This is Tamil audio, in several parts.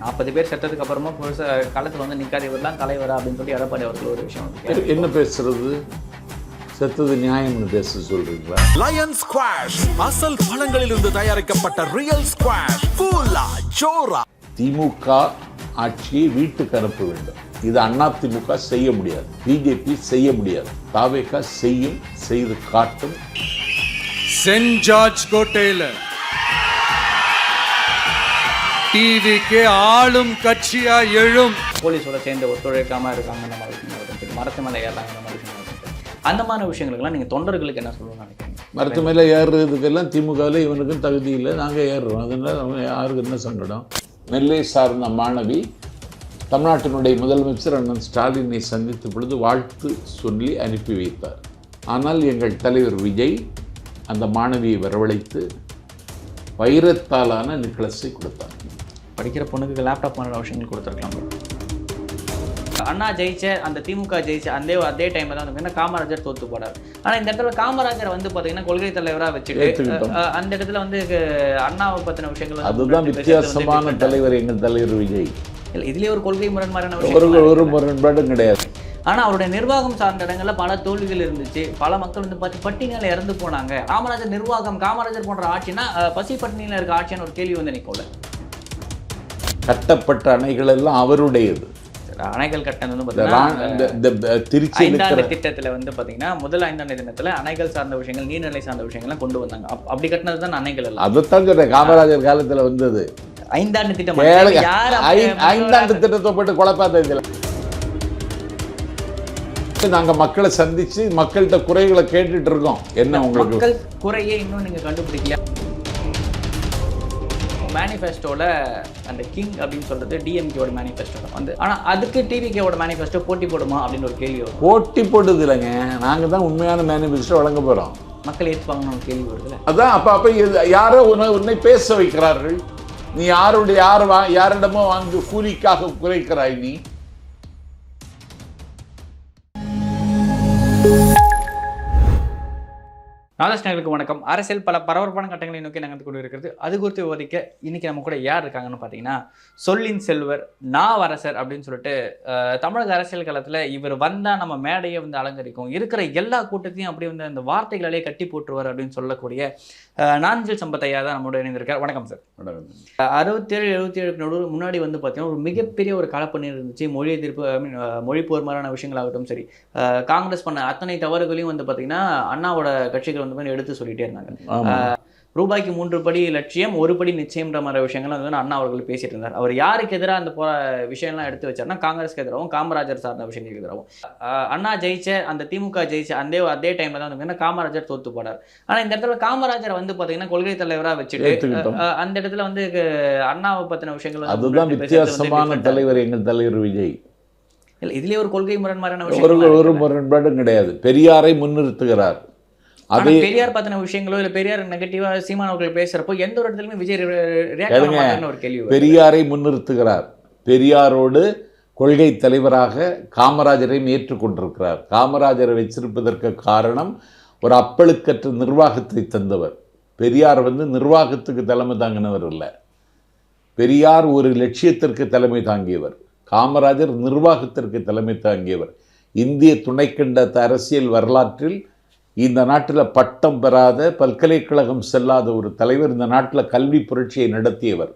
நாற்பது பேர் செத்ததுக்கு அப்புறமா புதுசா களத்தில் வந்து நிற்காது இவர் தான் தலைவரா அப்படின்னு சொல்லி எடப்பாடி அவர்கள் ஒரு விஷயம் என்ன பேசுறது? செத்தது நியாயம்னு பேச சொல்றீங்களா? லயன் ஸ்குவாஷ் அசல் பழங்களிலிருந்து தயாரிக்கப்பட்ட ரியல் ஸ்குவாஷ் கூலா ஜோரா. திமுக ஆட்சியை வீட்டுக்கு அனுப்ப வேண்டும். இது அண்ணா திமுக செய்ய முடியாது. பிஜேபி செய்ய முடியாது. தாவேகா செய்யும் செய்து காட்டும். சென்ட் ஜார்ஜ் கோட்டையில டிவிக்கு ஆளும் கட்சியா எழும். போலீஸோட சேர்ந்து ஒத்துழைக்காம இருக்காங்க அந்த மாதிரி மரத்து மேலே ஏறாங்க அந்த மாதிரி அந்த மாதிரி விஷயங்களுக்கெல்லாம் நீங்கள் தொண்டர்களுக்கு என்ன சொல்லணும்னு நினைக்கிறீங்க? மரத்து மேலே ஏறுறதுக்கெல்லாம் திமுகவில் இவனுக்கும் தகுதி இல்லை நாங்கள் ஏறுறோம். அதனால அவன் யாருக்கு என்ன சங்கடம்? நெல்லை சார்ந்த மாணவி தமிழ்நாட்டினுடைய முதலமைச்சர் அண்ணன் ஸ்டாலினை சந்தித்த பொழுது வாழ்த்து சொல்லி அனுப்பி வைத்தார். ஆனால் எங்கள் தலைவர் விஜய் அந்த மாணவியை வரவழைத்து வைரத்தாலான நெக்லஸை கொடுத்தார். படிக்கிற பொண்ணுக்கு லேப்டாப் மாதிரி விஷயங்கள் கொடுத்துருக்கலாம் அண்ணா ஜெயிச்ச அந்த திமுக ஜெயிச்ச அந்த அதே டைம்ல தான் வந்து காமராஜர் தோத்து போனார். ஆனா இந்த இடத்துல காமராஜர் வந்து பாத்தீங்கன்னா கொள்கை தலைவரா வச்சுட்டு அந்த இடத்துல வந்து அண்ணாவை பத்தின விஷயங்கள் அதுதான் வித்தியாசமான. தலைவர் எங்கள் தலைவர் விஜய். இல்ல, இதுலயே ஒரு கொள்கை முரண்பாடான ஒரு விஷயம் ஒரு முரண்பாடும் கிடையாது. ஆனா அவருடைய நிர்வாகம் சார்ந்த இடங்கள்ல பல தோல்விகள் இருந்துச்சு. பல மக்கள் வந்து பார்த்து பட்டினியால இறந்து போனாங்க. காமராஜர் நிர்வாகம் காமராஜர் போன்ற ஆட்சினா பசி பட்டினியில இருக்க ஆட்சியான ஒரு கேள்வி வந்து நிக்கோல கட்டப்பட்ட அணைகள் எல்லாம் அவருடையது அணைகள் வந்து இந்த- இந்த திருச்சியில் ஐந்தாண்டு திட்டத்துல வந்து பாத்தீங்கன்னா முதல் ஐந்தாண்டு தினத்துல அணைகள் சார்ந்த விஷயங்கள் நீர்நிலை சார்ந்த விஷயங்கள்லாம் கொண்டு வந்தாங்க. அப்- அப்படி கட்டினது தான் அணைகள் எல்லாம். அதைத்தான் சொல்றேன் காமராஜர் காலத்துல வந்தது. ஐந்தாண்டு திட்டம். ஐந்தாண்டு திட்டத்தை போட்டு குழப்பாத இதுல. நாங்க மக்களை சந்திச்சு மக்கள்கிட்ட குறைகளை கேட்டுட்டு இருக்கோம். என்ன உங்களுக்கு? மக்கள் குறையே இன்னும் நீங்க கண்டுபிடிக்கல மேனிஃபெஸ்டோல அந்த கிங் அப்படின்னு சொல்றது டிஎம்கேவோட மேனிஃபெஸ்டோ வந்து ஆனா அதுக்கு டிவிகேவோட மேனிஃபெஸ்டோ போட்டி போடுமா அப்படின்னு ஒரு கேள்வி வரும். போட்டி போடுது இல்லைங்க. நாங்க தான் உண்மையான மேனிஃபெஸ்டோ வழங்க போறோம். மக்கள் ஏற்றுப்பாங்கன்னு ஒரு கேள்வி வருதுல்ல அதான் அப்ப அப்ப யாரோ உன்னை உன்னை பேச வைக்கிறார்கள். நீ யாருடைய யார் வா யாரிடமோ வாங்கி கூலிக்காக குறைக்கிறாய் நீ. நாதஸ்நேகருக்கு வணக்கம். அரசியல் பல பரபரப்பான கட்டங்களை நோக்கி நகர்ந்து கொண்டு இருக்கிறது அது குறித்து விவாதிக்க இன்னைக்கு நம்ம கூட யார் இருக்காங்கன்னு பார்த்தீங்கன்னா சொல்லின் செல்வர் நாவரசர் அப்படின்னு சொல்லிட்டு தமிழக அரசியல் காலத்தில் இவர் வந்தால் நம்ம மேடையை வந்து அலங்கரிக்கும். இருக்கிற எல்லா கூட்டத்தையும் அப்படி வந்து அந்த வார்த்தைகளாலே கட்டி போட்டுருவார் அப்படின்னு சொல்லக்கூடிய நாஞ்சில் சம்பத்தையா தான் நம்மளோட இணைந்திருக்கார் வணக்கம் சார். அறுபத்தேழு எழுபத்தி ஏழுக்கு நடுவில் முன்னாடி வந்து பார்த்தீங்கன்னா ஒரு மிகப்பெரிய ஒரு கலப்பணி இருந்துச்சு. மொழி எதிர்ப்பு ஐ மீன் மொழிப்போர் மாதிரியான விஷயங்களாகட்டும் சரி. காங்கிரஸ் பண்ண அத்தனை தவறுகளையும் வந்து பார்த்தீங்கன்னா அண்ணாவோட கட்சிகள் வந்து எடுத்து சொல்லிட்டே இருந்தாங்க. ரூபாய்க்கு மூன்று படி லட்சியம் ஒரு படி நிச்சயம்ன்ற மாதிரி விஷயங்கள்லாம் வந்து அண்ணா அவர்கள் பேசிட்டு இருந்தார். அவர் யாருக்கு எதிராக அந்த போற விஷயம்லாம் எடுத்து வச்சார்னா காங்கிரஸ்க்கு எதிராகவும் காமராஜர் சார்ந்த விஷயங்களுக்கு எதிராகவும். அண்ணா ஜெயிச்ச அந்த திமுக ஜெயிச்ச அந்த அதே டைம்ல தான் வந்து காமராஜர் தோத்து போனார். ஆனா இந்த இடத்துல காமராஜர் வந்து பாத்தீங்கன்னா கொள்கை தலைவரா வச்சுட்டு அந்த இடத்துல வந்து அண்ணாவை பத்தின விஷயங்கள் அதுதான் வித்தியாசமான தலைவர் எங்கள் தலைவர் விஜய். இல்ல இதுலயே ஒரு கொள்கை முரண்பாடான ஒரு ஒரு முரண்பாடும் கிடையாது. பெரியாரை முன்னிறுத்துகிறார். அதே பெரியார் பத்தின விஷயங்களோ இல்ல பெரியார் நெகட்டிவா சீமான் அவர்கள் பேசுறப்போ எந்த ஒரு இடத்துலயுமே விஜய் ஒரு கேள்வி. பெரியாரை முன்னிறுத்துகிறார். பெரியாரோடு கொள்கை தலைவராக காமராஜரையும் ஏற்றுக்கொண்டிருக்கிறார் காமராஜரை வச்சிருப்பதற்கு காரணம் ஒரு அப்பழுக்கற்ற நிர்வாகத்தை தந்தவர். பெரியார் வந்து நிர்வாகத்துக்கு தலைமை தாங்கினவர் இல்லை. பெரியார் ஒரு லட்சியத்திற்கு தலைமை தாங்கியவர். காமராஜர் நிர்வாகத்திற்கு தலைமை தாங்கியவர். இந்திய துணைக்கண்ட அரசியல் வரலாற்றில் இந்த நாட்டில் பட்டம் பெறாத பல்கலைக்கழகம் செல்லாத ஒரு தலைவர் இந்த நாட்டில் கல்வி புரட்சியை நடத்தியவர்.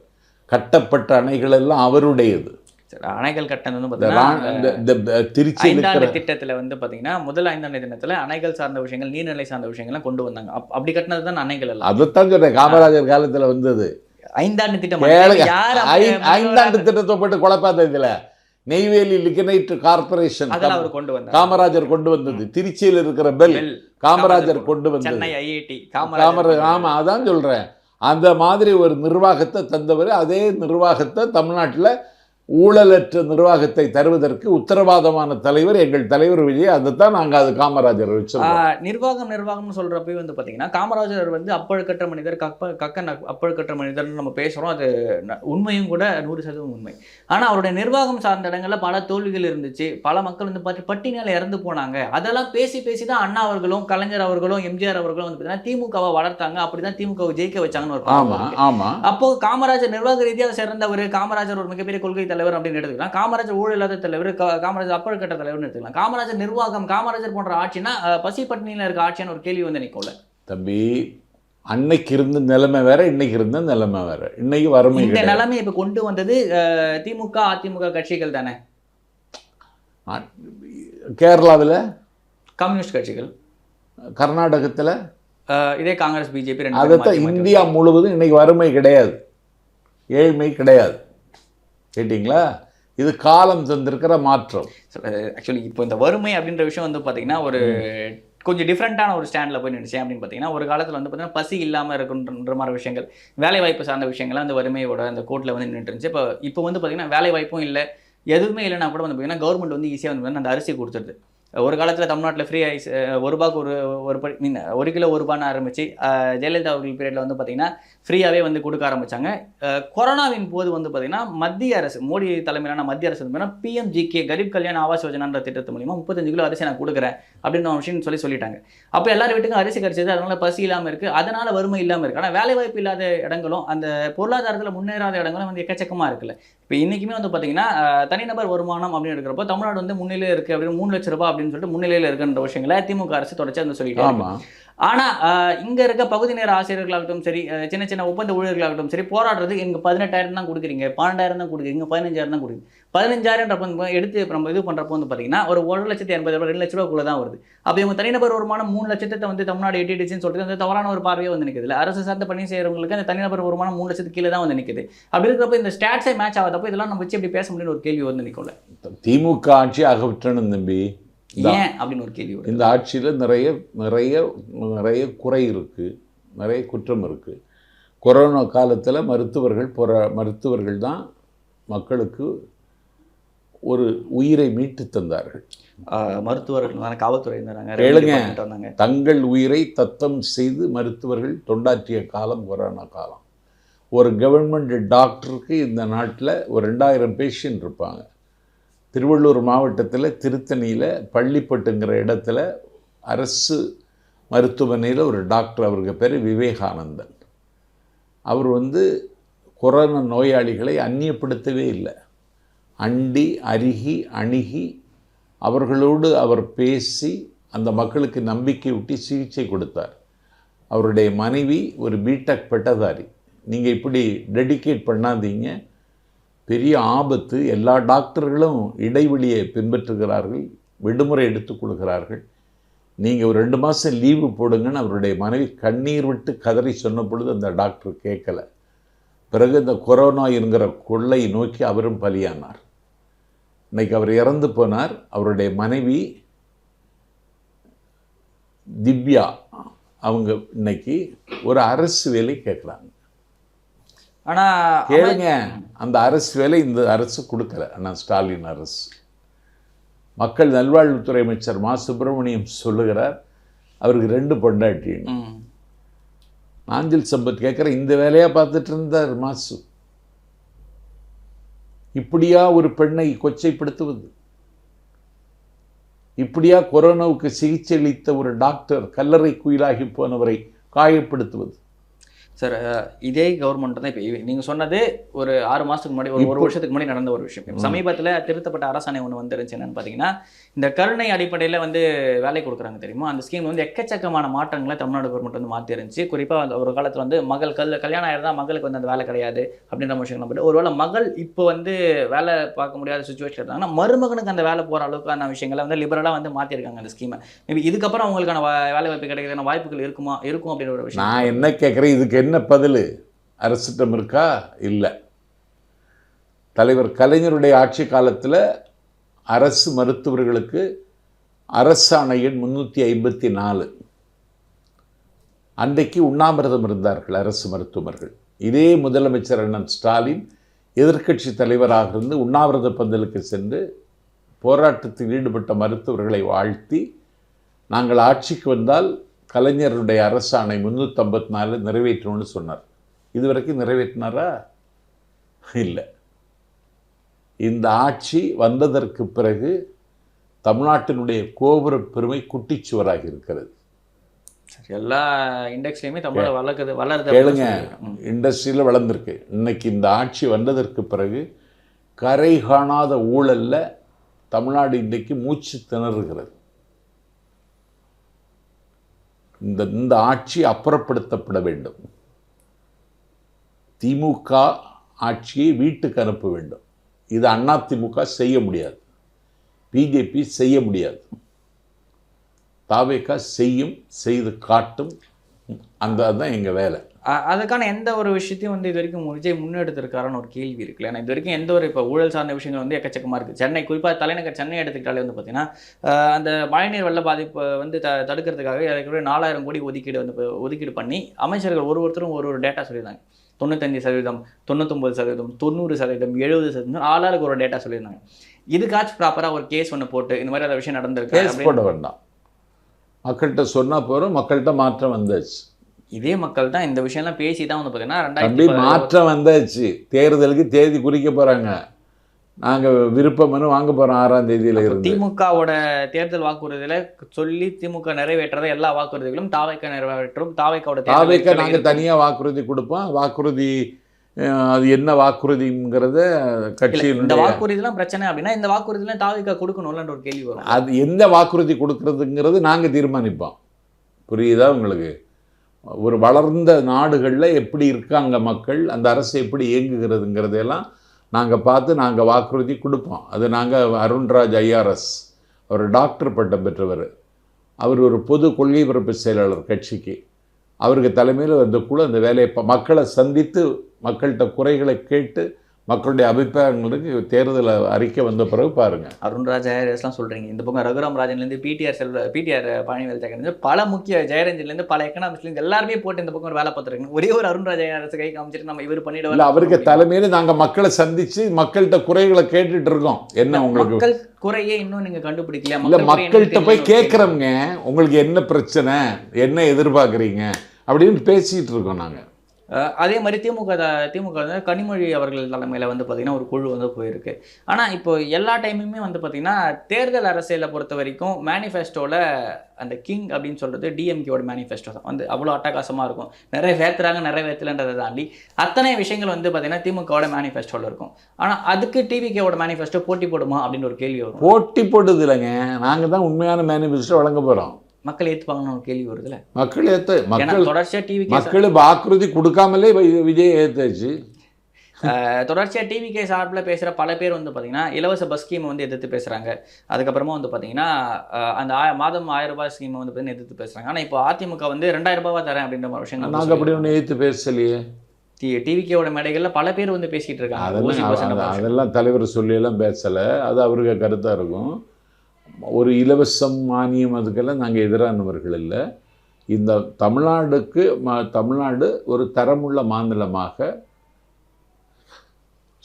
கட்டப்பட்ட அணைகள் எல்லாம் அவருடையது அணைகள் கட்டம் வந்து இந்த திருச்சியில் ஐந்தாண்டு திட்டத்துல வந்து பாத்தீங்கன்னா முதல் ஐந்தாண்டு தினத்துல அணைகள் சார்ந்த விஷயங்கள் நீர்நிலை சார்ந்த விஷயங்கள்லாம் கொண்டு வந்தாங்க. அப்- அப்படி கட்டினது தான் அணைகள் எல்லாம். அதைத்தான் சொல்றேன் காமராஜர் காலத்துல வந்தது. ஐந்தாண்டு திட்டம் ஐந்தாண்டு திட்டத்தை போட்டு குழப்பாத இதுல. நெய்வேலி லிக்னைட் கார்பரேஷன் அவர் கொண்டு வந்தார். காமராஜர் கொண்டு வந்தது. திருச்சியில் இருக்கிற பெல் காமராஜர் கொண்டு வந்தது. ஐஐடி காமராஜர் ஆமா அதான் சொல்றேன். அந்த மாதிரி ஒரு நிர்வாகத்தை தந்தவர் அதே நிர்வாகத்தை தமிழ்நாட்டில் ஊழலற்ற நிர்வாகத்தை தருவதற்கு உத்தரவாதமான தலைவர் எங்கள் தலைவர் விஜய். அதைத்தான் நாங்கள் அது காமராஜர் நிர்வாகம் நிர்வாகம்னு சொல்றப்ப வந்து பாத்தீங்கன்னா காமராஜர் வந்து அப்பழுக்கற்ற மனிதர் கப்ப கக்க ந- அப்பழுக்கற்ற மனிதர்னு நம்ம பேசுறோம். அது உண்மையும் கூட நூறு சதவீதம் உண்மை. ஆனா அவருடைய நிர்வாகம் சார்ந்த இடங்கள்ல பல தோல்விகள் இருந்துச்சு. பல மக்கள் வந்து பார்த்து பட்டினியால இறந்து போனாங்க. அதெல்லாம் பேசி பேசி தான் அண்ணா அவர்களும் கலைஞர் அவர்களும் எம்ஜிஆர் அவர்களும் வந்து பார்த்தீங்கன்னா திமுகவை வளர்த்தாங்க. அப்படிதான் திமுகவை ஜெயிக்க வச்சாங்கன்னு ஒரு அப்போ காமராஜர் நிர்வாக ரீதியாக சிறந்தவர் காமராஜர் ஒரு மிகப்பெரிய கொள்கை தலைவர். அப்படின்னு எடுத்துக்கலாம். காமராஜர் ஊழல் இல்லாத தலைவர் காமராஜர் அப்பழுக்கட்ட தலைவர்னு எடுத்துக்கலாம். காமராஜர் நிர்வாகம் காமராஜர் போன்ற ஆட்சினா பசி பட்டினியில் இருக்க ஆட்சியான ஒரு கேள்வி வந்து நிற்கும்ல தம்பி அன்னைக்கு இருந்த நிலைமை வேற இன்னைக்கு இருந்த நிலைமை வேற. இன்னைக்கு வறுமை இந்த. நிலைமை இப்ப கொண்டு வந்தது திமுக அதிமுக கட்சிகள் தானே? கேரளாவில்? கம்யூனிஸ்ட் கட்சிகள். கர்நாடகத்தில்? இதே காங்கிரஸ் பிஜேபி அதைத்தான் இந்தியா முழுவதும் இன்னைக்கு வறுமை கிடையாது. ஏழ்மை கிடையாது. கேட்டிங்களா? இது காலம் தந்திருக்கிற மாற்றம். ஆக்சுவலி uh, இப்போ இந்த வறுமை அப்படின்ற விஷயம் வந்து பார்த்தீங்கன்னா ஒரு கொஞ்சம் டிஃப்ரெண்ட்டான ஒரு ஸ்டாண்டில் போய் நினைச்சேன் அப்படின்னு பார்த்தீங்கன்னா ஒரு காலத்தில் வந்து பார்த்தீங்கன்னா பசி இல்லாமல் இருக்குன்ற மாதிரி விஷயங்கள் வேலை வாய்ப்பு சார்ந்த விஷயங்கள்லாம் அந்த வறுமையோட அந்த கோட்டில் வந்து நின்றுட்டு இருந்துச்சு. இப்போ இப்போ வந்து பார்த்தீங்கன்னா வேலை வாய்ப்பும் இல்லை எதுவுமே இல்லைனா கூட வந்து பார்த்தீங்கன்னா கவர்மெண்ட் வந்து ஈஸியாக வந்து அந்த அரிசி கொடுத்துருது. ஒரு காலத்தில் தமிழ்நாட்டில் ஃப்ரீ ஐஸ் ஒரு ரூபாய்க்கு ஒரு ஒரு படி மீன் ஒரு கிலோ ஒரு ரூபான்னு ஆரம்பிச்சு ஜெயலலிதா அவர்கள் பீரியடில் வந்து பார்த்தீங்கன்னா ஃப்ரீயாகவே வந்து கொடுக்க ஆரம்பித்தாங்க கொரோனாவின் போது வந்து பார்த்தீங்கன்னா மத்திய அரசு மோடி தலைமையிலான மத்திய அரசு வந்து பிஎம்ஜிகே கரீப் கல்யாண ஆவாஸ் யோஜனான்ற திட்டத்து மூலிமா முப்பத்தஞ்சு கிலோ அரிசி நான் கொடுக்குறேன் அப்படின்னு ஒரு விஷயம் சொல்லி சொல்லிட்டாங்க. அப்போ எல்லார் வீட்டுக்கும் அரிசி கிடைச்சது அதனால் பசி இல்லாமல் இருக்குது அதனால் வறுமை இல்லாமல் இருக்குது ஆனால் வேலை வாய்ப்பு இல்லாத இடங்களும் அந்த பொருளாதாரத்தில் முன்னேறாத இடங்களும் வந்து எக்கச்சக்கமாக இருக்குல்ல. இப்போ இன்றைக்குமே வந்து பார்த்தீங்கன்னா தனிநபர் வருமானம் அப்படின்னு எடுக்கிறப்போ தமிழ்நாடு வந்து முன்னிலையில் இருக்குது அப்படின்னு மூணு லட்ச ரூபாய் அப்படின்னு சொல்லிட்டு முன்னிலையில் இருக்குன்ற விஷயங்களை திமுக அரசு தொடர்ச்சி வந்து சொல்லிட்டு ஆனால் இங்கே இருக்க பகுதி நேர ஆசிரியர்களாகட்டும் சரி சின்ன சின்ன ஒப்பந்த ஊழியர்களாகட்டும் சரி போராடுறது எங்க பதினெட்டாயிரம் தான் கொடுக்குறீங்க. பன்னெண்டாயிரம் தான் கொடுக்குறீங்க. பதினஞ்சாயிரம் தான் கொடுக்குறீங்க. பதினஞ்சாயிரம் எடுத்து நம்ம இது பண்ணுறப்போ வந்து பார்த்தீங்கன்னா ஒரு ஒரு லட்சத்தி எண்பதாயிரம் ரெண்டு லட்ச ரூபாக்குள்ளே தான் வருது. அப்போ இவங்க தனிநபர் வருமானம் மூணு லட்சத்தை வந்து தமிழ்நாடு எட்டிடுச்சுன்னு சொல்லிட்டு வந்து தவறான ஒரு பார்வையை வந்து நிற்குது அரசு சார்ந்த பணி செய்கிறவங்களுக்கு அந்த தனிநபர் வருமானம் மூணு லட்சத்துக்கு கீழே தான் வந்து நிற்குது அப்படி இருக்கிறப்ப இந்த ஸ்டாட்ஸே மேட்ச் ஆகாதப்போ இதெல்லாம் நம்ம வச்சு எப்படி பேச முடியும்னு ஒரு கேள்வி வந்து நிற்கும்ல திமுக ஆட்சி அகற்றணும் தம்பி. ஏன் அப்படின்னு ஒரு கேள்வி இந்த ஆட்சியில் நிறைய நிறைய நிறைய குறை இருக்குது நிறைய குற்றம் இருக்குது கொரோனா காலத்தில் மருத்துவர்கள் போரா மருத்துவர்கள் தான் மக்களுக்கு ஒரு உயிரை மீட்டு தந்தார்கள். மருத்துவர்கள் காவல்துறை இருந்தாங்க தங்கள் உயிரை தத்தம் செய்து மருத்துவர்கள் தொண்டாற்றிய காலம் கொரோனா காலம். ஒரு கவர்மெண்ட் டாக்டருக்கு இந்த நாட்டில் ஒரு ரெண்டாயிரம் பேஷண்ட் இருப்பாங்க. திருவள்ளூர் மாவட்டத்தில் திருத்தணியில் பள்ளிப்பட்டுங்கிற இடத்துல அரசு மருத்துவமனையில் ஒரு டாக்டர் அவருக்கு பேர் விவேகானந்தன். அவர் வந்து கொரோனா நோயாளிகளை அந்நியப்படுத்தவே இல்லை. அண்டி அருகி அணுகி அவர்களோடு அவர் பேசி அந்த மக்களுக்கு நம்பிக்கை ஊட்டி சிகிச்சை கொடுத்தார். அவருடைய மனைவி ஒரு பிடெக் பட்டதாரி. நீங்கள் இப்படி டெடிகேட் பண்ணாதீங்க. பெரிய ஆபத்து எல்லா டாக்டர்களும் இடைவெளியை பின்பற்றுகிறார்கள் விடுமுறை எடுத்துக்கொள்கிறார்கள் நீங்கள் ஒரு ரெண்டு மாதம் லீவு போடுங்கன்னு அவருடைய மனைவி கண்ணீர் விட்டு கதறி சொன்ன பொழுது அந்த டாக்டர் கேட்கல. பிறகு இந்த கொரோனா என்கிற கொள்ளை நோக்கி அவரும் பலியானார். இன்றைக்கு அவர் இறந்து போனார். அவருடைய மனைவி திவ்யா அவங்க இன்னைக்கு ஒரு அரசு வேலை கேட்குறாங்க. ஆனா கேளுங்க. அந்த அரசு வேலை இந்த அரசு கொடுக்கல. அண்ணா ஸ்டாலின் அரசு. மக்கள் நல்வாழ்வுத்துறை அமைச்சர் மா. சுப்பிரமணியம் சொல்லுகிறார் அவருக்கு ரெண்டு பொண்டாட்டி. நாஞ்சில் சம்பத் கேட்குற இந்த வேலையாக பார்த்துட்டு இருந்தார் மாசு இப்படியா ஒரு பெண்ணை கொச்சைப்படுத்துவது? இப்படியா கொரோனாவுக்கு சிகிச்சை அளித்த ஒரு டாக்டர் கல்லறை குயிலாகி போனவரை காயப்படுத்துவது? சார் இதே கவர்மெண்ட் தான் இப்போ நீங்க சொன்னது ஒரு ஆறு மாசத்துக்கு முன்னாடி ஒரு ஒரு வருஷத்துக்கு முன்னாடி நடந்த ஒரு விஷயம். சமீபத்துல திருத்தப்பட்ட அரசாணை ஒன்று வந்துருச்சு என்னன்னு பார்த்தீங்கன்னா இந்த கருணை அடிப்படையில் வந்து வேலை கொடுக்குறாங்க தெரியுமா? அந்த ஸ்கீம் வந்து எக்கச்சக்கமான மாற்றங்களை தமிழ்நாடு கவர்மெண்ட் வந்து மாற்றி இருந்துச்சு குறிப்பாக ஒரு காலத்தில் வந்து மகள் கல் கல்யாணம் ஆயிருந்தா மகளுக்கு வந்து அந்த வேலை கிடையாது அப்படின்ற விஷயங்கள் போட்டு ஒருவேளை மகள் இப்போ வந்து வேலை பார்க்க முடியாத சுச்சுவேஷன் இருந்தாங்கன்னா மருமகனுக்கு அந்த வேலை போகிற அளவுக்கான விஷயங்களை வந்து லிபரலாக வந்து மாற்றிருக்காங்க அந்த ஸ்கீமை மேபி இதுக்கப்புறம் அவங்களுக்கான வேலை வாய்ப்பு கிடைக்கிறதுக்கான வாய்ப்புகள் இருக்குமா இருக்கும் அப்படின்ற ஒரு விஷயம். நான் என்ன கேட்குறேன் இதுக்கு என்ன பதில்? அரசிடம் இருக்கா? இல்லை. தலைவர் கலைஞருடைய ஆட்சி காலத்தில் அரசு மருத்துவர்களுக்கு அரசாணை எண் முந்நூற்றி ஐம்பத்தி நாலு. அன்றைக்கு உண்ணாமிரதம் இருந்தார்கள் அரசு மருத்துவர்கள் இதே முதலமைச்சர் அண்ணன் ஸ்டாலின் எதிர்க்கட்சி தலைவராக இருந்து உண்ணாவிரத பந்தலுக்கு சென்று போராட்டத்தில் ஈடுபட்ட மருத்துவர்களை வாழ்த்தி நாங்கள் ஆட்சிக்கு வந்தால் கலைஞருடைய அரசாணை முந்நூற்றம்பத்தி நாலு நிறைவேற்றணும்னு சொன்னார். இதுவரைக்கும் நிறைவேற்றினாரா? இல்லை. இந்த ஆட்சி வந்ததற்கு பிறகு தமிழ்நாட்டினுடைய கோபுர பெருமை குட்டிச்சுவராகி இருக்கிறது. எல்லா இண்டெக்ஸ்லயுமே தமிழ வளர்க்குது வளருது கேளுங்க. இண்டஸ்ட்ரியில் வளர்ந்துருக்கு. இன்னைக்கு இந்த ஆட்சி வந்ததற்கு பிறகு கரை காணாத ஊழல்ல தமிழ்நாடு இன்றைக்கு மூச்சு திணறுகிறது. இந்த இந்த ஆட்சி அப்புறப்படுத்தப்பட வேண்டும். திமுக ஆட்சியை வீட்டுக்கு அனுப்ப வேண்டும். இது அதிமுக செய்ய முடியாது. பிஜேபி செய்ய முடியாது. தாவேக்கா செய்யும் செய்து காட்டும் அந்த அதுதான் எங்கள் வேலை. அதுக்கான எந்த ஒரு விஷயத்தையும் வந்து இது வரைக்கும் விஜய் முன்னெடுத்திருக்காருன்னு ஒரு கேள்வி இருக்குல்ல ஏன்னா இது வரைக்கும் எந்த ஒரு இப்போ ஊழல் சார்ந்த விஷயங்கள் வந்து எக்கச்சக்கமாக இருக்குது சென்னை குறிப்பாக தலைநகர் சென்னை எடுத்துக்கிட்டாலே வந்து பார்த்தீங்கன்னா அந்த மழைநீர் வெள்ள பாதிப்பு வந்து த தடுக்கிறதுக்காக ஏற்கனவே நாலாயிரம் கோடி ஒதுக்கீடு வந்து ஒதுக்கீடு பண்ணி அமைச்சர்கள் ஒரு ஒருத்தரும் ஒரு ஒரு டேட்டா சொல்லியிருந்தாங்க. தொண்ணூத்தஞ்சு சதவீதம் தொண்ணூத்தொம்பது சதவீதம் தொண்ணூறு சதவீதம் எழுபது சதவீதம் ஆளாளுக்கு ஒரு டேட்டா சொல்லியிருந்தாங்க. இதுக்காச்சும் ப்ராப்பராக ஒரு கேஸ் ஒன்று போட்டு இந்த மாதிரி ஒரு விஷயம் நடந்திருக்கு கேஸ் போட வேண்டாம். மக்கள்கிட்ட சொன்னால் போகிறோம் மக்கள்கிட்ட மாற்றம் வந்தாச்சு. இதே மக்கள் தான் இந்த விஷயம்லாம் பேசி தான் வந்து பார்த்தீங்கன்னா ரெண்டாயிரத்தி மாற்றம் வந்தாச்சு. தேர்தலுக்கு தேதி குறிக்க போகிறாங்க நாங்கள் விருப்ப மனு வாங்க போகிறோம் ஆறாம் தேதியில இருந்து. திமுகவோட தேர்தல் வாக்குறுதியில சொல்லி திமுக நிறைவேற்றாத எல்லா வாக்குறுதிகளும் தாவைக்க நிறைவேற்றும் தாவைக்காவோட தாவேக்க நாங்கள். தனியாக வாக்குறுதி கொடுப்போம். வாக்குறுதி அது என்ன வாக்குறுதிங்கிறத இல்ல, இந்த வாக்குறுதிலாம் பிரச்சனை அப்படின்னா இந்த வாக்குறுதிலாம் தாவைக்கா கொடுக்கணும்லன்ற ஒரு கேள்வி வரும். அது எந்த வாக்குறுதி கொடுக்கறதுங்கிறது நாங்கள் தீர்மானிப்போம். புரியுதா உங்களுக்கு? ஒரு வளர்ந்த நாடுகளில் எப்படி இருக்காங்க மக்கள் அந்த அரசு எப்படி இயங்குகிறதுங்கிறதையெல்லாம் நாங்கள் பார்த்து நாங்கள் வாக்குறுதி கொடுப்போம். அது நாங்கள் அருண்ராஜ் ஐஆர்எஸ் அவர் டாக்டர் பட்டம் பெற்றவர். அவர் ஒரு பொது கொள்கை பரப்பு செயலாளர் கட்சிக்கு. அவருக்கு தலைமையில் அந்த குழு அந்த வேலையை மக்களை சந்தித்து மக்கள்கிட்ட குறைகளை கேட்டு மக்களுடைய அபிப்பிராயங்களுக்கு தேர்தல் அறிக்கை வந்த பிறகு பாருங்கள் அருண்ராஜ் ஜெயரேஸ்லாம் சொல்றீங்க. இந்த பக்கம் ரகுராம் ராஜன்லேருந்து பிடிஆர் செல்வ பிடிஆர் பழனிவேல் ஜெகன் பல முக்கிய ஜெயரஞ்சன்லேருந்து பல எக்கனாமிக்ஸ்லேருந்து எல்லாருமே போட்டு இந்த பக்கம் ஒரு வேலை பார்த்துருக்காங்க. ஒரே ஒரு அருண்ராஜ் ஜெயரசு கை காமிச்சிட்டு நம்ம இவர் பண்ணிடுவோம் அவருக்கு தலைமையில நாங்க மக்களை சந்திச்சு மக்கள்கிட்ட குறைகளை கேட்டுட்டு இருக்கோம். என்ன உங்களுக்கு? மக்கள் குறையே இன்னும் நீங்க கண்டுபிடிக்கல. இல்ல மக்கள்கிட்ட போய். கேட்குறோங்க உங்களுக்கு என்ன பிரச்சனை என்ன எதிர்பார்க்குறீங்க அப்படின்னு பேசிட்டு இருக்கோம் நாங்க. அஹ் அதே மாதிரி திமுக திமுக கனிமொழி அவர்கள் தலைமையில் வந்து பார்த்திங்கன்னா ஒரு குழு வந்து போயிருக்கு. ஆனால் இப்போ எல்லா டைமுமே வந்து பார்த்திங்கன்னா தேர்தல் அரசியலை பொறுத்த வரைக்கும் மேனிஃபெஸ்டோவில் அந்த கிங் அப்படின்னு சொல்கிறது டிஎம்கேவோட மேனிஃபெஸ்டோ தான். வந்து அவ்வளோ அட்டகாசமாக இருக்கும். நிறைய வேத்துறாங்க நிறைய வேத்துலன்றதை தாண்டி அத்தனை விஷயங்கள் வந்து பார்த்திங்கன்னா திமுகவோட மேனிஃபெஸ்டோவில் இருக்கும். ஆனால் அதுக்கு டிவிகேவோட மேனிஃபெஸ்டோ போட்டி போடுமா அப்படின்னு ஒரு கேள்வி வரும். போட்டி போட்டது இல்லைங்க. நாங்கள் தான் உண்மையான மேனிஃபெஸ்டோ வழங்க போகிறோம் மக்கள் ஏற்றுப்பாங்கன்னு ஒரு கேள்வி வருதுல்ல? மக்கள் ஏத்த ஏன்னா மக்கள் தொடர்ச்சியாக டிவிகே மக்கள் வாக்குறுதி கொடுக்காமலே விஜய் அஹ் தொடர்ச்சியாக டிவிகே சார்பில் பேசுகிற பல பேர் வந்து பார்த்தீங்கன்னா இலவச பஸ் ஸ்கீமை வந்து எதிர்த்து பேசுகிறாங்க அதுக்கப்புறமா வந்து பார்த்தீங்கன்னா அந்த ஆய மாதம் ஆயிரம் ரூபாய் ஸ்கீமை வந்து பார்த்தீங்கன்னா எதிர்த்து பேசுகிறாங்க ஆனால் இப்போ அதிமுக வந்து ரெண்டாயிரம் ரூபாவா தரேன் அப்படின்ற மாதிரி விஷயங்கள் நாங்க அப்படி ஒன்று ஏத்து பேசலையே. டிவிகேவோட மேடைகளில் பல பேர் வந்து பேசிட்டு இருக்காங்க. அதெல்லாம் அதெல்லாம் தலைவர் சொல்லியெல்லாம் பேசலை. அது அவருக்கு கருத்தாக இருக்கும். ஒரு இலவசம் மானியம் அதுக்கெல்லாம் நாங்கள் எதிரானவர்கள் இல்லை. இந்த தமிழ்நாடுக்கு ம தமிழ்நாடு ஒரு தரமுள்ள மாநிலமாக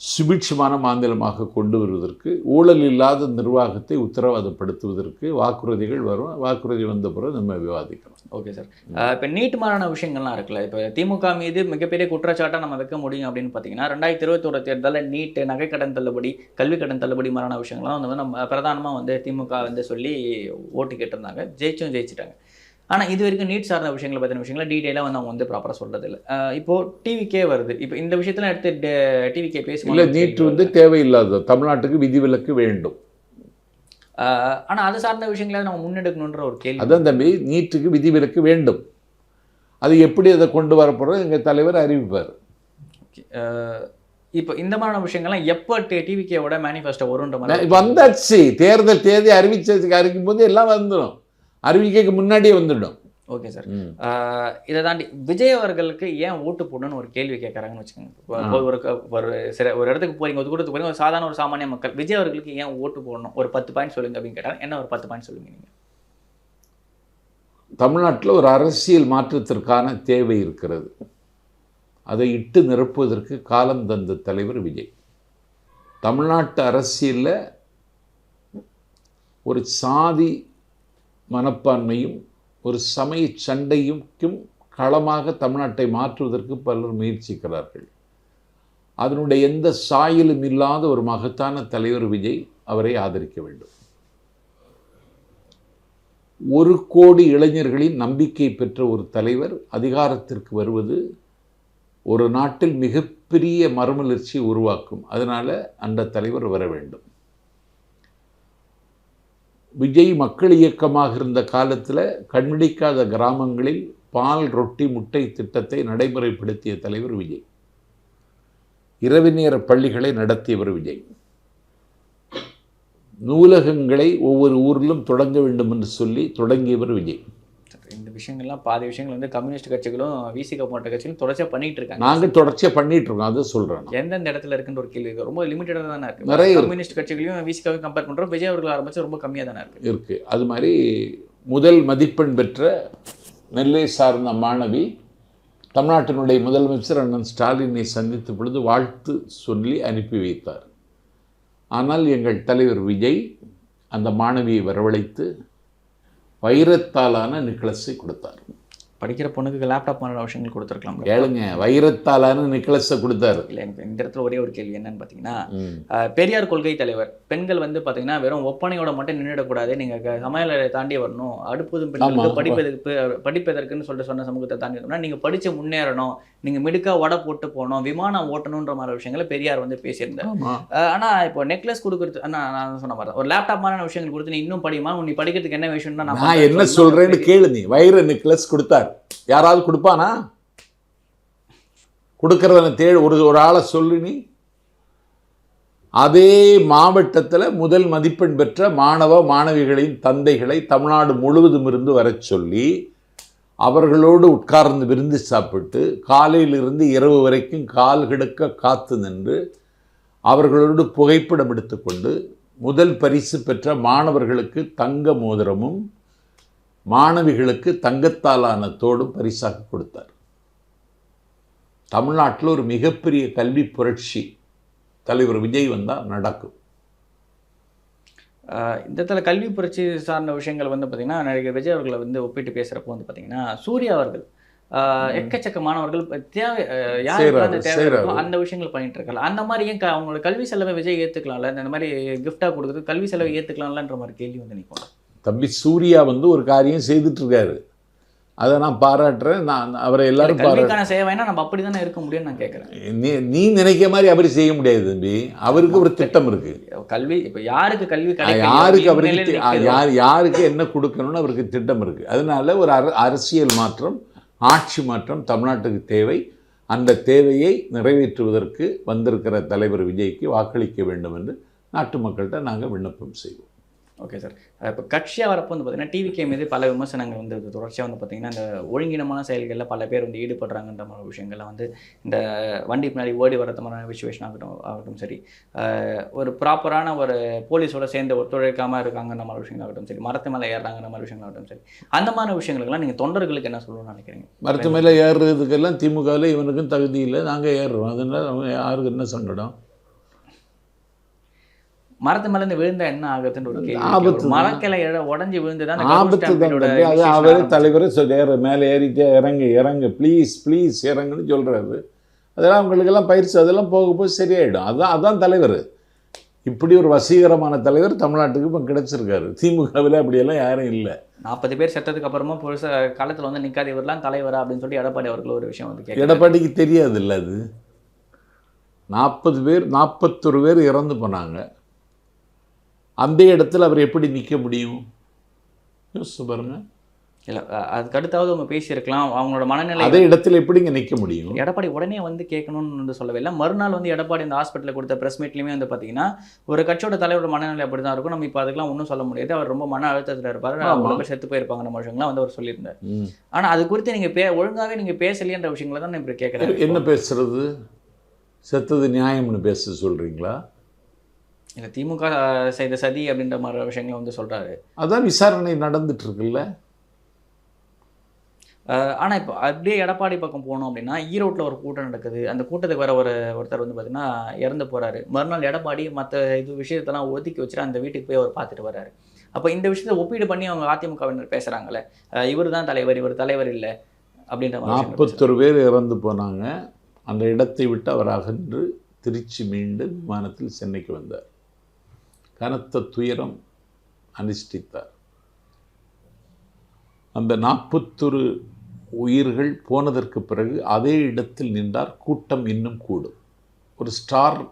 சுபிட்சமான மாநிலமாக கொண்டு வருவதற்கு ஊழல் இல்லாத நிர்வாகத்தை உத்தரவாதப்படுத்துவதற்கு வாக்குறுதிகள் வரும். வாக்குறுதி வந்த பிறகு நம்ம விவாதிக்கலாம். Okay sir. இப்போ நீட் மாறான விஷயங்கள்லாம் இருக்குல்ல. இப்போ திமுக மீது மிகப்பெரிய குற்றச்சாட்டாக நம்ம வைக்க முடியும் அப்படின்னு பார்த்தீங்கன்னா ரெண்டாயிரத்தி இருபத்தோட தேர்தலில் நீட் நகைக்கடன் தள்ளுபடி கல்வி கடன் தள்ளுபடி மாறான விஷயங்கள்லாம் வந்து நம்ம பிரதானமாக வந்து திமுக வந்து சொல்லி ஓட்டு கேட்டிருந்தாங்க ஜெயிச்சும் ஜெயிச்சிட்டாங்க. ஆனால் இது வரைக்கும் நீட் சார்ந்த விஷயங்களை பற்றின விஷயங்களை டீட்டெயிலாக வந்து அவங்க வந்து ப்ராப்பராக சொல்கிறது இல்லை இப்போ டிவிக்கே வருது. இப்போ இந்த விஷயத்தெல்லாம் எடுத்து டிவிக்கே இல்லை பேசும்போது நீட் வந்து தேவையில்லாத தமிழ்நாட்டுக்கு விதிவிலக்கு வேண்டும். ஆனால் அது சார்ந்த விஷயங்களை நம்ம முன்னெடுக்கணுன்ற ஒரு கேள்வி. அதான் தம்பி நீட்டுக்கு விதிவிலக்கு வேண்டும். அது எப்படி அதை கொண்டு வரப்போகிறோம் எங்கள் தலைவர் அறிவிப்பார். இப்போ இந்த மாதிரியான விஷயங்கள்லாம் எப்போ டிவிகேவோட மேனிஃபெஸ்டோ வருன்ற மாதிரி வந்தாச்சு. தேர்தல் தேதி அறிவிச்சதுக்கு அறிவிக்கும் போது எல்லாம் வந்துடும் அறிவிக்கைக்கு முன்னாடியே வந்துடும். ஓகே சார் இதை தாண்டி விஜய் அவர்களுக்கு ஏன் ஓட்டு போடணும்னு ஒரு கேள்வி கேட்குறாங்கன்னு வச்சுக்கோங்க. ஒரு ஒரு சில ஒரு இடத்துக்கு போறீங்க ஒரு கூட்டத்துக்கு போறீங்க ஒரு சாதாரண ஒரு சாமானிய மக்கள் விஜய் அவர்களுக்கு ஏன் ஓட்டு போடணும்? ஒரு பத்து பாயிண்ட் சொல்லுங்க அப்படின்னு கேட்டாங்க என்ன ஒரு பத்து பாயிண்ட் சொல்லுங்க நீங்க? தமிழ்நாட்டில் ஒரு அரசியல் மாற்றத்திற்கான தேவை இருக்கிறது. அதை இட்டு நிரப்புவதற்கு காலம் தந்த தலைவர் விஜய். தமிழ்நாட்டு அரசியலில் ஒரு சாதி மனப்பான்மையும் ஒரு சமய சண்டையும் களமாக தமிழ்நாட்டை மாற்றுவதற்கு பலர் முயற்சிக்கிறார்கள். அதனுடைய எந்த சாயலும் இல்லாத ஒரு மகத்தான தலைவர் விஜய் அவரை ஆதரிக்க வேண்டும். ஒரு கோடி இளைஞர்களின் நம்பிக்கை பெற்ற ஒரு தலைவர் அதிகாரத்திற்கு வருவது ஒரு நாட்டில் மிகப்பெரிய மறுமலர்ச்சியை உருவாக்கும். அதனால் அந்த தலைவர் வர வேண்டும். விஜய் மக்கள் இயக்கமாக இருந்த காலத்தில் கண்பிடிக்காத கிராமங்களில் பால் ரொட்டி முட்டை திட்டத்தை நடைமுறைப்படுத்திய தலைவர் விஜய். இரவு நேர பள்ளிகளை நடத்தியவர் விஜய். நூலகங்களை ஒவ்வொரு ஊரிலும் தொடங்க வேண்டும் என்று சொல்லி தொடங்கியவர் விஜய். விஷயங்கள்லாம் பாதி விஷயங்கள் வந்து கம்யூனிஸ்ட் கட்சிகளும் விசிக போன்ற கட்சிகளும் தொடர்ச்சியாக பண்ணிட்டு இருக்காங்க. நாங்கள் தொடர்ச்சியாக பண்ணிட்டு இருக்கோம் அதை சொல்கிறேன் எந்தெந்த இடத்துல இருக்குன்ற ஒரு கேள்வி. ரொம்ப லிமிட்டடாக தானே இருக்கு. நிறைய. கம்யூனிஸ்ட் கட்சிகளையும் விசிகாவையும் கம்பேர் பண்றோம். விஜய் அவர்கள் ஆரம்பிச்சு ரொம்ப கம்மியாக தானே இருக்கு. இருக்குது அது மாதிரி முதல் மதிப்பெண் பெற்ற நெல்லை சார்ந்த மாணவி தமிழ்நாட்டினுடைய முதலமைச்சர் அண்ணன் ஸ்டாலினை சந்தித்த பொழுது வாழ்த்து சொல்லி அனுப்பி வைத்தார். ஆனால் எங்கள் தலைவர் விஜய் அந்த மாணவியை வரவழைத்து வைரத்தாலான நெக்லஸை கொடுத்தார். படிக்கிற பொண்ணுக்கு லேப்டாப் மாதிரி விஷயங்கள் கொடுத்துருக்கலாம். கேளுங்க வைரத்தாலான நிக்லஸை கொடுத்தார். இல்லை எனக்கு இந்த இடத்துல ஒரே ஒரு கேள்வி என்னன்னு பார்த்தீங்கன்னா பெரியார் கொள்கை தலைவர். பெண்கள் வந்து பார்த்தீங்கன்னா வெறும் ஒப்பனையோட மட்டும் நின்றுடக்கூடாது நீங்கள் சமையலறை தாண்டி வரணும். அடுப்பதும் பெண்களுக்கு. படிப்பதற்கு படிப்பதற்குன்னு சொல்லிட்டு சொன்ன சமூகத்தை தாண்டி வரணும்னா நீங்கள் படித்து முன்னேறணும். நீங்கள் மிடுக்கா வடை போட்டு போகணும். விமானம் ஓட்டணுன்ற மாதிரி விஷயங்களை பெரியார் வந்து பேசியிருந்தார். ஆமாம் அஹ், ஆனா இப்போ நெக்லஸ் கொடுக்குறது அண்ணா, நான் சொன்ன மாதிரி. ஒரு லேப்டாப் மாதிரியான விஷயங்கள் கொடுத்து நீ இன்னும் படிமா நீ படிக்கிறதுக்கு என்ன விஷயம்னா நான் என்ன சொல்றேன்னு கேளு நீ. வைர நெக்லஸ் கொடுத்தார். யாராவது கொடுப்பானா? கொடுக்கறவன தேடு ஒரு ஒரு ஆளை சொல்லு நீ. அதே மாவட்டத்தில் முதல் மதிப்பெண் பெற்ற மாணவ மாணவிகளின் தந்தைகளை தமிழ்நாடு முழுவதும் இருந்து வரச் சொல்லி அவர்களோடு உட்கார்ந்து விருந்து சாப்பிட்டு காலையிலிருந்து இரவு வரைக்கும் கால் கிடக்க காத்து நின்று அவர்களோடு புகைப்படம் எடுத்துக்கொண்டு முதல் பரிசு பெற்ற மாணவர்களுக்கு தங்க மோதிரமும் மாணவிகளுக்கு தங்கத்தாலான தோடும் பரிசாக கொடுத்தார். தமிழ்நாட்டில் ஒரு மிகப்பெரிய கல்வி புரட்சி தலைவர் விஜய் வந்தால் நடக்கும். இந்த இடத்துல கல்வி புரட்சி சார்ந்த விஷயங்கள் வந்து பார்த்தீங்கன்னா நடிகர் விஜய் அவர்களை வந்து ஒப்பிட்டு பேசுகிறப்போ வந்து பார்த்தீங்கன்னா சூர்யா அவர்கள் எக்கச்சக்க மாணவர்கள் தேவை யாருக்கு அந்த தேவை. அந்த விஷயங்கள் பண்ணிட்டு இருக்காங்க. அந்த மாதிரி ஏன் அவங்களோட கல்வி செலவை விஜய் ஏற்றுக்கலாம்ல இந்த மாதிரி கிஃப்டாக கொடுக்குறது கல்வி செலவை ஏற்றுக்கலாம்லன்ற மாதிரி கேள்வி வந்து நிற்கும் தம்பி சூர்யா வந்து ஒரு காரியம் செய்துட்டு இருக்காரு அதை நான் பாராட்டுறேன். நான் அவரை எல்லாரும் பாராட்டு கல்விக்கான சேவைனா நம்ம அப்படி தானே இருக்க முடியும்னு நான் கேட்குறேன் நீ நீ நினைக்கிற மாதிரி அவர் செய்ய முடியாது தம்பி. அவருக்கு ஒரு திட்டம் இருக்கு. கல்வி இப்போ யாருக்கு கல்வி யாருக்கு அவருக்கு யார் யாருக்கு என்ன கொடுக்கணும்னு அவருக்கு திட்டம் இருக்கு. அதனால ஒரு அர அரசியல் மாற்றம் ஆட்சி மாற்றம் தமிழ்நாட்டுக்கு தேவை. அந்த தேவையை நிறைவேற்றுவதற்கு வந்திருக்கிற தலைவர் விஜய்க்கு வாக்களிக்க வேண்டும் என்று நாட்டு மக்கள்கிட்ட நாங்கள் விண்ணப்பம் செய்வோம். ஓகே சார் இப்போ கட்சியாக வரப்போ வந்து பார்த்தீங்கன்னா டிவிகே மீது பல விமர்சனங்கள் வந்து தொடர்ச்சியாக வந்து பார்த்தீங்கன்னா இந்த ஒழுங்கினமான செயல்களில் பல பேர் வந்து ஈடுபடுறாங்கன்ற மாதிரி விஷயங்கள்லாம் வந்து இந்த வண்டி பின்னாடி ஓடி வரது மாதிரியான விஷுவேஷன் ஆகட்டும் ஆகட்டும் சரி. ஒரு ப்ராப்பரான ஒரு போலீஸோட சேர்ந்து ஒத்துழைக்காமல் இருக்காங்கன்ற மாதிரி விஷயங்கள் ஆகட்டும் சரி. மரத்து மேலே ஏறுறாங்கன்ற மாதிரி விஷயங்கள் ஆகட்டும் சரி. அந்த மாதிரி விஷயங்களுக்கெல்லாம் நீங்கள் தொண்டர்களுக்கு என்ன சொல்லணும்னு நினைக்கிறீங்க? மரத்து மேலே ஏறுறதுக்கெல்லாம் திமுகவில் இவனுக்கும் தகுதி இல்லை நாங்கள் ஏறுறோம். அதனால அவங்க யாருக்கு என்ன சங்கடம்? மரத்து மேலே இருந்து விழுந்தா என்ன ஆகுதுன்ற ஒரு ஆபத்து மரக்கிளை உடஞ்சி விழுந்து தான். ஆபத்து அவரே தலைவர் ஏற மேலே ஏறிட்டே இறங்கு இறங்கு ப்ளீஸ் ப்ளீஸ் இறங்குன்னு சொல்கிறாரு அதெல்லாம் அவங்களுக்கெல்லாம் பயிற்சி அதெல்லாம் போக போக சரியாயிடும். அதான் அதான் தலைவர். இப்படி ஒரு வசீகரமான தலைவர் தமிழ்நாட்டுக்கு இப்போ கிடைச்சிருக்காரு. திமுகவில் அப்படியெல்லாம் யாரும் இல்லை. நாற்பது பேர் செத்ததுக்கு அப்புறமா புதுசா காலத்துல வந்து நிக்காத. இவரெல்லாம் தலைவரா அப்படின்னு சொல்லி எடப்பாடி அவர்கள் ஒரு விஷயம் வந்து எடப்பாடிக்கு தெரியாது இல்லை அது. நாற்பது பேர் நாற்பத்தொரு பேர் இறந்து போனாங்க. அந்த இடத்துல அவர் எப்படி நிற்க முடியும்? யோசிச்சு பாருங்க. இல்ல அதுக்கு அடுத்தாவது அவங்க பேசியிருக்கலாம். அவங்களோட மனநிலை அதே இடத்துல எப்படிங்க நிற்க முடியும்? எடப்பாடி உடனே வந்து கேட்கணும்னு சொல்லவே இல்லை. மறுநாள் வந்து எடப்பாடி இந்த ஹாஸ்பிட்டலில் கொடுத்த ப்ரெஸ் மீட்லையுமே வந்து பார்த்தீங்கன்னா ஒரு கட்சியோட தலைவரோட மனநிலை அப்படி தான் இருக்கும். நம்ம இப்போ அதுக்கெல்லாம் ஒன்றும் சொல்ல முடியாது. அவர் ரொம்ப மன அழுத்தத்தில் இருப்பார். பேர் செத்து போயிருப்பாங்க நம்ம விஷயங்கள்லாம் வந்து அவர் சொல்லியிருந்தார். ஆனால் அது குறித்து நீங்கள் பே ஒழுங்காவே நீங்கள் பேசலையன்ற விஷயங்களை தான் நான் இப்போ கேட்குறேன். என்ன பேசுறது? செத்தது நியாயம்னு பேச சொல்றீங்களா? இல்லை திமுக செய்த சதி அப்படின்ற மாதிரி விஷயங்களை வந்து சொல்றாரு. அதான் விசாரணை நடந்துட்டு இருக்குல்ல ஆனால் இப்போ அப்படியே எடப்பாடி பக்கம் போனோம் அப்படின்னா ஈரோட்டில் ஒரு கூட்டம் நடக்குது. அந்த கூட்டத்துக்கு வர ஒரு ஒருத்தர் வந்து பார்த்தீங்கன்னா இறந்து போகிறாரு மறுநாள் எடப்பாடி மற்ற இது விஷயத்தெல்லாம் ஒதுக்கி வச்சுட்டு அந்த வீட்டுக்கு போய் அவர் பார்த்துட்டு வர்றாரு. அப்போ இந்த விஷயத்தை ஒப்பீடு பண்ணி அவங்க அதிமுகவினர் பேசுகிறாங்களே இவர் தான் தலைவர் இவர் தலைவர் இல்லை அப்படின்ற. நாற்பத்தொரு பேர் இறந்து போனாங்க. அந்த இடத்தை விட்டு அவர் அகன்று திருச்சி மீண்டு விமானத்தில் சென்னைக்கு வந்தார். கனத்த துயரம் அனுஷ்டித்தார். அந்த நாற்பத்தொரு உயிர்கள் போனதற்கு பிறகு அதே இடத்தில் நின்றார். கூட்டம் இன்னும் கூடும். ஒரு ஸ்டார்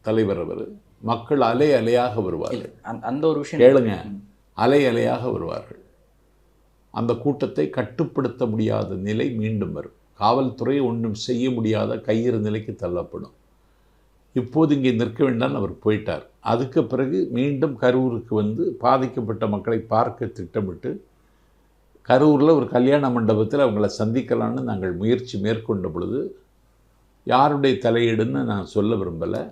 தலைவர் அவர். மக்கள் அலை அலையாக வருவார் இல்ல, அந்த- அந்த ஒரு விஷயம் கேளுங்க. அலை அலையாக வருவார்கள். அந்த கூட்டத்தை கட்டுப்படுத்த முடியாத நிலை மீண்டும் வரும். காவல்துறை ஒன்றும் செய்ய முடியாத கையிறு நிலைக்கு தள்ளப்படும். இப்போது இங்கே நிற்க வேண்டாம் அவர் போயிட்டார். அதுக்கு பிறகு மீண்டும் கரூருக்கு வந்து பாதிக்கப்பட்ட மக்களை பார்க்க திட்டமிட்டு கரூரில் ஒரு கல்யாண மண்டபத்தில் அவங்கள சந்திக்கலான்னு நாங்கள் முயற்சி மேற்கொண்ட பொழுது யாருடைய தலையீடுன்னு நான் சொல்ல விரும்பலை.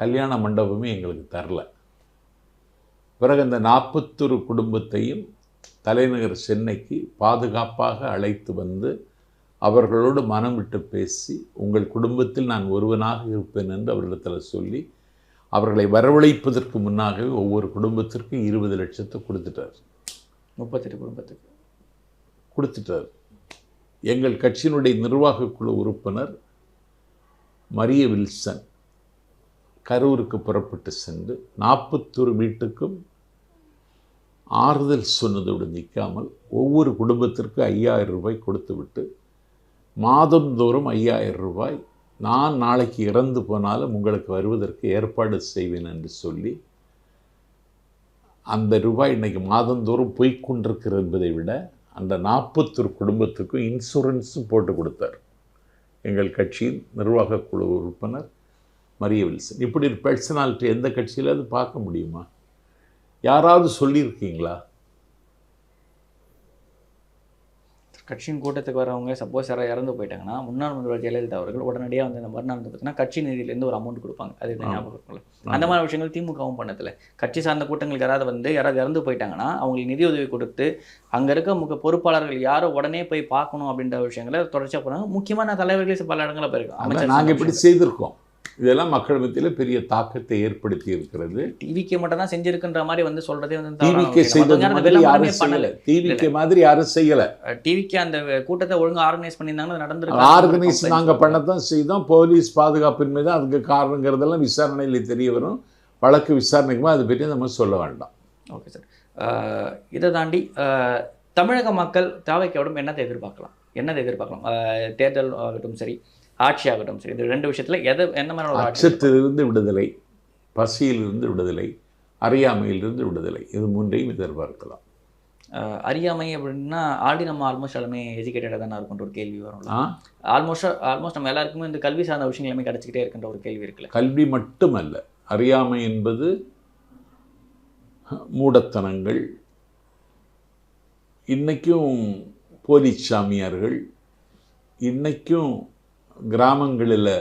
கல்யாண மண்டபமே எங்களுக்கு தரல. பிறகு அந்த நாற்பத்தொரு குடும்பத்தையும் தலைநகர் சென்னைக்கு பாதுகாப்பாக அழைத்து வந்து அவர்களோடு மனம் விட்டு பேசி உங்கள் குடும்பத்தில் நான் ஒருவனாக இருப்பேன் என்று அவர்களிடத்தில் சொல்லி அவர்களை வரவழைப்பதற்கு முன்னாகவே ஒவ்வொரு குடும்பத்திற்கும் இருபது லட்சத்தை கொடுத்துட்டார். முப்பத்தெட்டு குடும்பத்துக்கு. கொடுத்துட்டார். எங்கள் கட்சியினுடைய நிர்வாக குழு உறுப்பினர் மரிய வில்சன் கரூருக்கு புறப்பட்டு சென்று நாற்பத்தொரு வீட்டுக்கும் ஆறுதல் சொன்னதோடு நிற்காமல் ஒவ்வொரு குடும்பத்திற்கும் ஐயாயிரம் ரூபாய் கொடுத்துவிட்டு மாதந்தோறும் ஐயாயிரம் ரூபாய். நான் நாளைக்கு இறந்து போனாலும் உங்களுக்கு வருவதற்கு ஏற்பாடு செய்வேன் என்று சொல்லி அந்த ரூபாய் இன்றைக்கி மாதந்தோறும் போய்க் கொண்டிருக்கிறது என்பதை விட அந்த நாற்பத்தொரு குடும்பத்துக்கும் இன்சூரன்ஸும் போட்டு கொடுத்தார். எங்கள் கட்சியின் நிர்வாக குழு உறுப்பினர் மரிய வில்சன். இப்படி ஒரு பர்சனாலிட்டி எந்த கட்சியிலாவது பார்க்க முடியுமா? யாராவது சொல்லியிருக்கீங்களா? கட்சியின் கூட்டத்துக்கு வரவங்க சப்போஸ் யாராவது இறந்து போயிட்டாங்கன்னா முன்னாள் முதல்வர் ஜெயலலிதா அவர்கள் உடனடியாக வந்து இந்த மறுநாள் வந்து பார்த்தீங்கன்னா கட்சி நிதியிலேருந்து ஒரு அமௌண்ட் கொடுப்பாங்க. அது ஞாபகம் இருக்கும்ல அந்த மாதிரி விஷயங்கள் திமுகவும் பண்ணதில்ல. கட்சி சார்ந்த கூட்டங்களுக்கு யாராவது வந்து யாராவது இறந்து போயிட்டாங்கன்னா அவங்களுக்கு நிதி உதவி கொடுத்து அங்கே இருக்க முக பொறுப்பாளர்கள் யாரோ உடனே போய் பார்க்கணும் அப்படின்ற விஷயங்களை தொடர்ச்சியாக போனாங்க முக்கியமான தலைவர்களே பல இடங்களில் போயிருக்கோம் நாங்கள் இப்படி செய்திருக்கோம். இதெல்லாம் மக்கள் மத்தியில் பெரிய தாக்கத்தை ஏற்படுத்தி இருக்கிறது. டிவிக்கு மட்டும் தான் செஞ்சிருக்குன்ற மாதிரி வந்து சொல்றதே வந்து டிவிக்கு. செய்தது யாரும் பண்ணல. டிவிக்கு மாதிரி யாரும் செய்யல. டிவிக்கு அந்த கூட்டத்தை ஒழுங்கா ஆர்கனைஸ் பண்ணியிருந்தாங்கன்னா நடந்திருக்கு ஆர்கனைஸ் நாங்கள் பண்ணத்தான் செய்தோம். போலீஸ் பாதுகாப்பின்மை தான் அதுக்கு காரணங்கிறதெல்லாம் விசாரணையில் தெரிய வரும். வழக்கு விசாரணைக்குமா அது பற்றி நம்ம சொல்ல வேண்டாம். ஓகே சார் இதை தாண்டி தமிழக மக்கள் தாவைக்கோடும் என்னத்தை எதிர்பார்க்கலாம்? என்னதை எதிர்பார்க்கலாம்? தேர்தல் ஆகட்டும் சரி. ஆட்சி ஆகட்டும் சரி. இது ரெண்டு விஷயத்துல எது என்ன மாதிரி ஒரு ஆட்சி? அச்சத்திலிருந்து விடுதலை பசியிலிருந்து விடுதலை அறியாமையிலிருந்து விடுதலை இது மூன்றையும் எதிர்பார்க்கலாம். அறியாமை அப்படின்னா ஆல்ரெடி நம்ம ஆல்மோஸ்ட் எல்லாமே எஜுகேட்டடாக தானே இருக்குன்ற ஒரு கேள்வி வரும்ல ஆ? ஆல்மோஸ்ட் ஆல்மோஸ்ட் நம்ம எல்லாருக்குமே இந்த கல்வி சார்ந்த விஷயங்கள் எல்லாமே கிடச்சிக்கிட்டே இருக்கின்ற ஒரு கேள்வி இருக்குல்ல. கல்வி மட்டுமல்ல அறியாமை என்பது மூடத்தனங்கள் இன்னைக்கும் போலீஸ் சாமியார்கள் இன்னைக்கும் கிராமங்களில்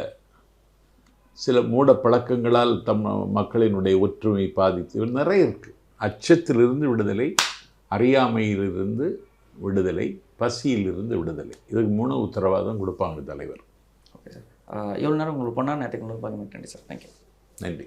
சில மூட பழக்கங்களால் தம் மக்களினுடைய ஒற்றுமை பாதித்து நிறைய இருக்குது அச்சத்திலிருந்து விடுதலை அறியாமையிலிருந்து விடுதலை பசியிலிருந்து விடுதலை. இதுக்கு மூணு உத்தரவாதம் கொடுப்பாங்க தலைவர். ஓகே. சார் இவ்வளோ நேரம் உங்களுக்கு பொண்ணா நேரத்துக்கு உங்களுக்கு பார்க்க நன்றி சார் தேங்க்யூ நன்றி.